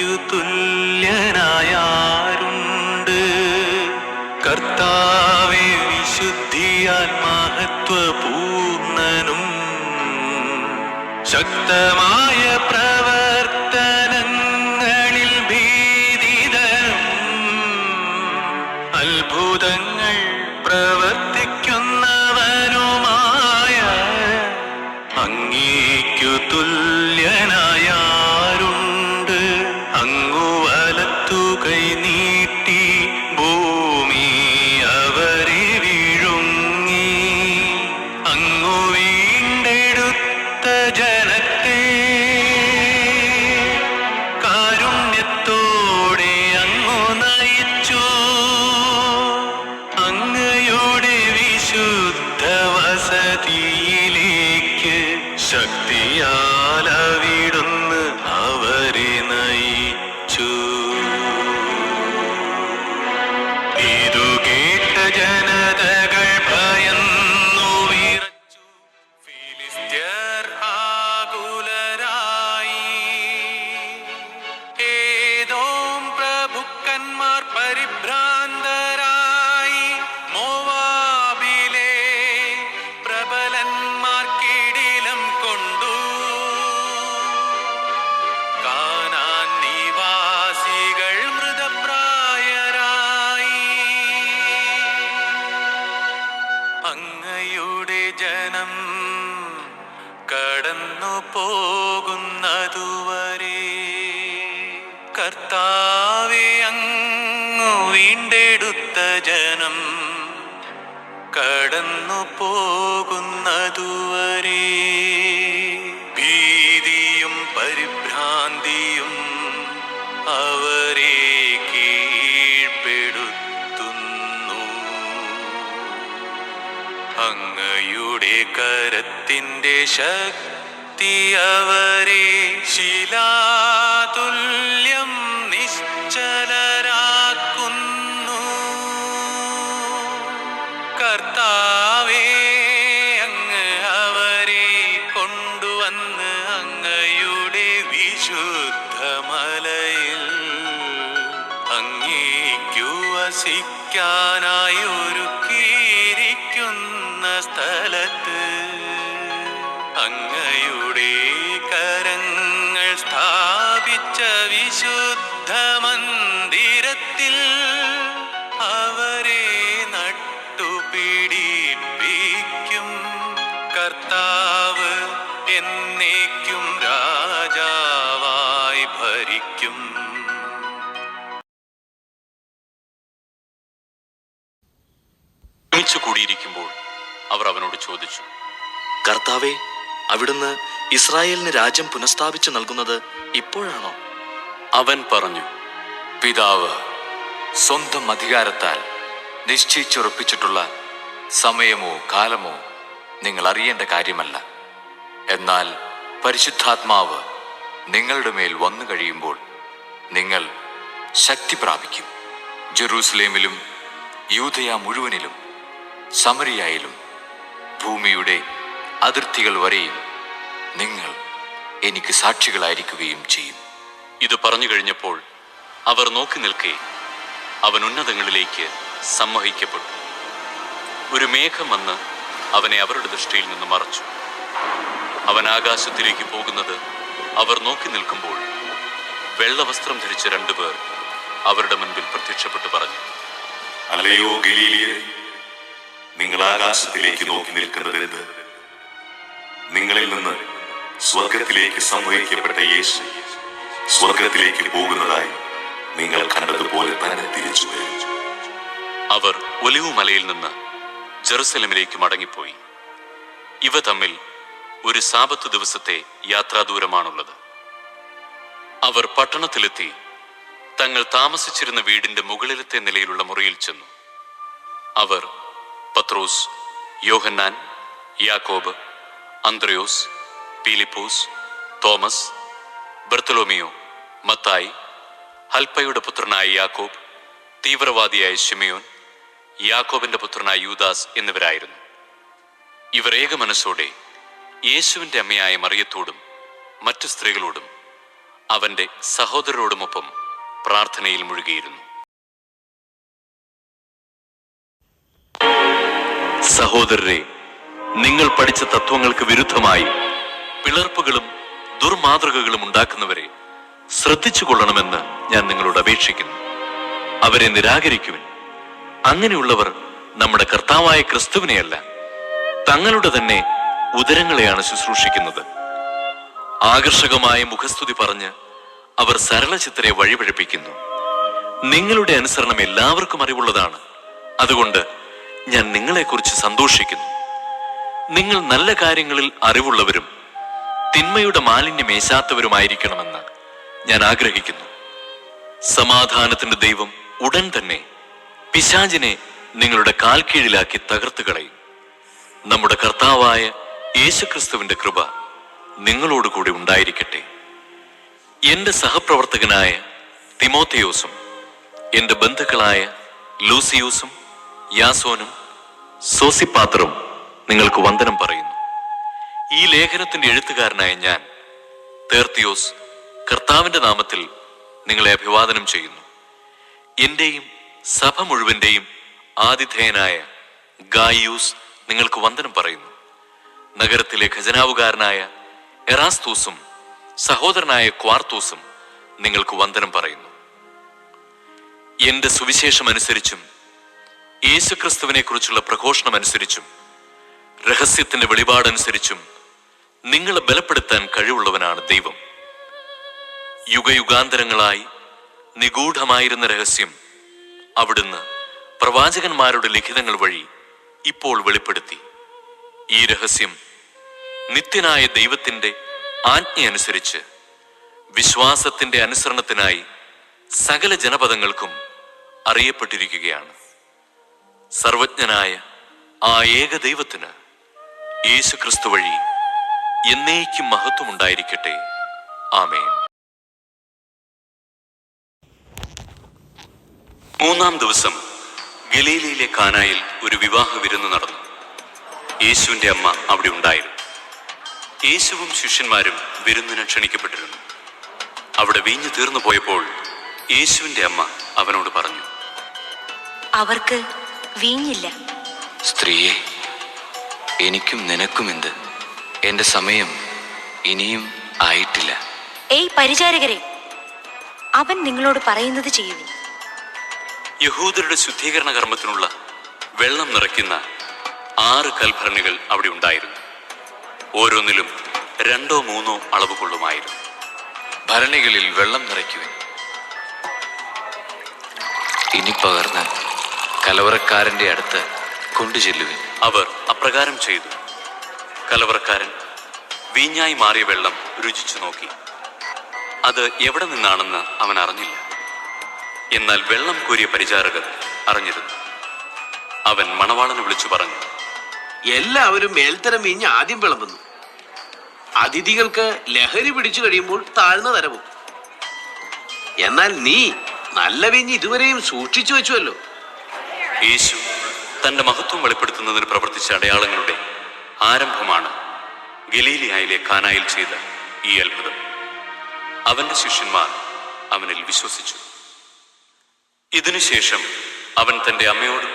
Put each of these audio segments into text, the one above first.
അങ്ങയ്ക്കു തുല്യനായാരുണ്ട് കർത്താവെ വിശുദ്ധിയാൽ മഹത്വപൂർണനും ശക്തമായ പ്രവർത്തനങ്ങളിൽ ജന അങ്ങയുടെ ജനം കടന്നു പോകുന്നതുവരെ കർത്താവെ അങ്ങു വീണ്ടെടുത്ത ജനം കടന്നു പോകുന്നതുവരെ കരത്തിന്റെ ശക്തി ശിലാതുല്യം നിശ്ചലരാക്കുന്നു. കർത്താവേ അങ്ങ് അവരെ കൊണ്ടുവന്ന് അങ്ങയുടെ വിശുദ്ധമലയിൽ അങ്ങേക്കു വസിക്കാനായി വിശുദ്ധ മന്ദിരത്തിൽ അവരെ നട്ടുപിടിപ്പിക്കും. കർത്താവ് എന്നേക്കും രാജാവായി ഭരിക്കും. കൂടിയിരിക്കുമ്പോൾ അവർ അവനോട് ചോദിച്ചു കർത്താവെ അവിടുന്ന് ഇസ്രായേലിന് രാജ്യം പുനഃസ്ഥാപിച്ചു നൽകുന്നത് ഇപ്പോഴാണോ? അവൻ പറഞ്ഞു പിതാവ് സ്വന്തം അധികാരത്താൽ നിശ്ചയിച്ചുറപ്പിച്ചിട്ടുള്ള സമയമോ കാലമോ നിങ്ങൾ അറിയേണ്ട കാര്യമല്ല. എന്നാൽ പരിശുദ്ധാത്മാവ് നിങ്ങളുടെ മേൽ വന്നു കഴിയുമ്പോൾ നിങ്ങൾ ശക്തി പ്രാപിക്കും. ജെറൂസലേമിലും യൂതയ മുഴുവനിലും സമരിയായാലും ഭൂമിയുടെ അതിർത്തികൾ വരെയും നിങ്ങൾ എനിക്ക് സാക്ഷികളായിരിക്കുകയും ചെയ്യും. ഇത് പറഞ്ഞു കഴിഞ്ഞപ്പോൾ അവർ നോക്കി നിൽക്കെ അവൻ ഉന്നതങ്ങളിലേക്ക് സമ്മോഹിക്കപ്പെട്ടു. ഒരു മേഘം വന്ന് അവനെ അവരുടെ ദൃഷ്ടിയിൽ നിന്ന് മറച്ചു. അവൻ ആകാശത്തിലേക്ക് പോകുന്നത് അവർ നോക്കി നിൽക്കുമ്പോൾ വെള്ളവസ്ത്രം ധരിച്ച രണ്ടുപേർ അവരുടെ മുൻപിൽ പ്രത്യക്ഷപ്പെട്ടു പറഞ്ഞു അല്ലയോ നിങ്ങൾ ആകാശത്തിലേക്ക് നോക്കി നിൽക്കുന്നത് നിങ്ങളിൽ നിന്ന് സ്വർഗത്തിലേക്ക് സംവഹിക്കപ്പെട്ട യേശു സ്വർഗത്തിലേക്ക് പോകുന്നതായി നിങ്ങൾ കണ്ടതുപോലെ തന്നെ തിരിച്ചു അവർ ഒലിവു മലയിൽ നിന്ന് ജെറുസലമിലേക്ക് മടങ്ങിപ്പോയി. ഇവ തമ്മിൽ ഒരു സാപത്ത് ദിവസത്തെ യാത്രാദൂരമാണുള്ളത്. അവർ പട്ടണത്തിലെത്തി തങ്ങൾ താമസിച്ചിരുന്ന വീടിന്റെ മുകളിലത്തെ നിലയിലുള്ള മുറിയിൽ ചെന്നു. അവർ പത്രോസ് യോഹന്നാൻ യാക്കോബ് അന്ത്രയോസ് പീലിപ്പോസ് തോമസ് ബർത്തലോമിയോ മത്തായി ഹൽപ്പയുടെ പുത്രനായ യാക്കോബ് തീവ്രവാദിയായ ഷിമയോൻ യാക്കോബിന്റെ പുത്രനായ യൂദാസ് എന്നിവരായിരുന്നു. ഇവർ ഏക മനസ്സോടെ യേശുവിന്റെ അമ്മയായ മറിയത്തോടും മറ്റു സ്ത്രീകളോടും അവന്റെ സഹോദരരോടുമൊപ്പം പ്രാർത്ഥനയിൽ മുഴുകിയിരുന്നു. സഹോദരരെ നിങ്ങൾ പഠിച്ച തത്വങ്ങൾക്ക് വിരുദ്ധമായി പിളർപ്പുകളും ദുർമാതൃകകളും ഉണ്ടാക്കുന്നവരെ ശ്രദ്ധിച്ചു കൊള്ളണമെന്ന് ഞാൻ നിങ്ങളോട് അപേക്ഷിക്കുന്നു. അവരെ നിരാകരിക്കുവിൻ. അങ്ങനെയുള്ളവർ നമ്മുടെ കർത്താവായ ക്രിസ്തുവിനെയല്ല തങ്ങളുടെ തന്നെ ഉദരങ്ങളെയാണ് ശുശ്രൂഷിക്കുന്നത്. ആകർഷകമായ മുഖസ്തുതി പറഞ്ഞ് അവർ സരളചിത്തരെ വഴിപഴിപ്പിക്കുന്നു. നിങ്ങളുടെ അനുസരണം എല്ലാവർക്കും അറിവുള്ളതാണ്. അതുകൊണ്ട് ഞാൻ നിങ്ങളെക്കുറിച്ച് സന്തോഷിക്കുന്നു. നിങ്ങൾ നല്ല കാര്യങ്ങളിൽ അറിവുള്ളവരും തിന്മയുടെ മാലിന്യമേശാത്തവരുമായിരിക്കണമെന്ന്. ഞാൻ ആഗ്രഹിക്കുന്നു. സമാധാനത്തിന്റെ ദൈവം ഉടൻ തന്നെ പിശാചിനെ നിങ്ങളുടെ കാൽ കീഴിലാക്കി കളയും. നമ്മുടെ കർത്താവായ യേശുക്രിസ്തുവിന്റെ കൃപ നിങ്ങളോടുകൂടി ഉണ്ടായിരിക്കട്ടെ. എന്റെ സഹപ്രവർത്തകനായ തിമോത്തയോസും എന്റെ ബന്ധുക്കളായ ലൂസിയൂസും യാസോനും സോസിപ്പാത്രും നിങ്ങൾക്ക് വന്ദനം പറയുന്നു. ഈ ലേഖനത്തിന്റെ എഴുത്തുകാരനായ ഞാൻ തേർത്തിയോസ് കർത്താവിന്റെ നാമത്തിൽ നിങ്ങളെ അഭിവാദനം ചെയ്യുന്നു. എന്റെയും സഭ മുഴുവന്റെയും ആതിഥേയനായ ഗായൂസ് നിങ്ങൾക്ക് വന്ദനം പറയുന്നു. നഗരത്തിലെ ഖജനാവുകാരനായ എറാസ്തൂസും സഹോദരനായ ക്വാർത്തൂസും നിങ്ങൾക്ക് വന്ദനം പറയുന്നു. എന്റെ സുവിശേഷം അനുസരിച്ചും യേശുക്രിസ്തുവിനെ കുറിച്ചുള്ള പ്രഘോഷണം അനുസരിച്ചും രഹസ്യത്തിന്റെ വെളിപാടനുസരിച്ചും നിങ്ങളെ ബലപ്പെടുത്താൻ കഴിവുള്ളവനാണ് ദൈവം. യുഗയുഗാന്തരങ്ങളായി നിഗൂഢമായിരുന്ന രഹസ്യം അവിടുന്ന് പ്രവാചകന്മാരുടെ ലിഖിതങ്ങൾ വഴി ഇപ്പോൾ വെളിപ്പെടുത്തി. ഈ രഹസ്യം നിത്യനായ ദൈവത്തിന്റെ ആജ്ഞയനുസരിച്ച് വിശ്വാസത്തിന്റെ അനുസരണത്തിനായി സകല ജനപദങ്ങൾക്കും അറിയപ്പെട്ടിരിക്കുകയാണ്. സർവജ്ഞനായ ആ ഏക ദൈവത്തിന് യേശുക്രിസ്തു വഴി എന്നേക്കും മഹത്വമുണ്ടായിരിക്കട്ടെ. ആമേൻ. മൂന്നാം ദിവസം ഗലീലയിലെ കാനായിൽ ഒരു വിവാഹ വിരുന്ന് നടന്നു. യേശുവിന്റെ അമ്മ അവിടെ ഉണ്ടായിരുന്നു. യേശുവും ശിഷ്യന്മാരും വിരുന്നിന് ക്ഷണിക്കപ്പെട്ടിരുന്നു. അവിടെ വീഞ്ഞു തീർന്നു പോയപ്പോൾ യേശുവിന്റെ അമ്മ അവനോട് പറഞ്ഞു അവർക്ക് വീഞ്ഞില്ല. സ്ത്രീയെ എനിക്കും നിനക്കും എന്ത്? എന്റെ സമയം ഇനിയും ആയിട്ടില്ല. ഏയ് പരിചാരകരെ അവൻ നിങ്ങളോട് പറയുന്നത് ചെയ്യുവിൻ. യഹൂദരുടെ ശുദ്ധീകരണ കർമ്മത്തിനുള്ള വെള്ളം നിറയ്ക്കുന്ന ആറ് കൽഭരണികൾ അവിടെ ഉണ്ടായിരുന്നു. ഓരോന്നിലും രണ്ടോ മൂന്നോ അളവ് കൊള്ളുമായിരുന്നു ഭരണികളിൽ വെള്ളം നിറയ്ക്കുവിൻ. ഇനി പകർന്ന് കലവറക്കാരന്റെ അടുത്ത് കൊണ്ടുചെല്ലുവിൻ. അവർ അപ്രകാരം ചെയ്തു. കലവറക്കാരൻ വീഞ്ഞായി മാറിയ വെള്ളം രുചിച്ചു നോക്കി. അത് എവിടെ നിന്നാണെന്ന് അവൻ അറിഞ്ഞില്ല. എന്നാൽ വെള്ളം കോരിയ പരിചാരകർ അറിഞ്ഞിരുന്നു. അവൻ മണവാളനെ വിളിച്ചു പറഞ്ഞു എല്ലാവരും മേൽത്തരം വീഞ്ഞ് ആദ്യം വിളമ്പുന്നു. അതിഥികൾക്ക് ലഹരി പിടിച്ചു കഴിയുമ്പോൾ താഴ്ന്ന തരവും. എന്നാൽ നീ നല്ല വീഞ്ഞ് ഇതുവരെയും സൂക്ഷിച്ചു വെച്ചുവല്ലോ. യേശു തന്റെ മഹത്വം വെളിപ്പെടുത്തുന്നതിന് പ്രവർത്തിച്ച അടയാളങ്ങളുടെ ആരംഭമാണ് ഗലീലിയായിലെ കാനായിൽ ചെയ്ത ഈ അത്ഭുതം. അവന്റെ ശിഷ്യന്മാർ അവനിൽ വിശ്വസിച്ചു. ഇതിനുശേഷം അവൻ തന്റെ അമ്മയോടും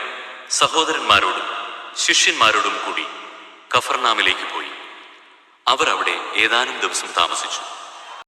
സഹോദരന്മാരോടും ശിഷ്യന്മാരോടും കൂടി കഫർനാമിലേക്ക് പോയി. അവർ അവിടെ ഏതാനും ദിവസം താമസിച്ചു.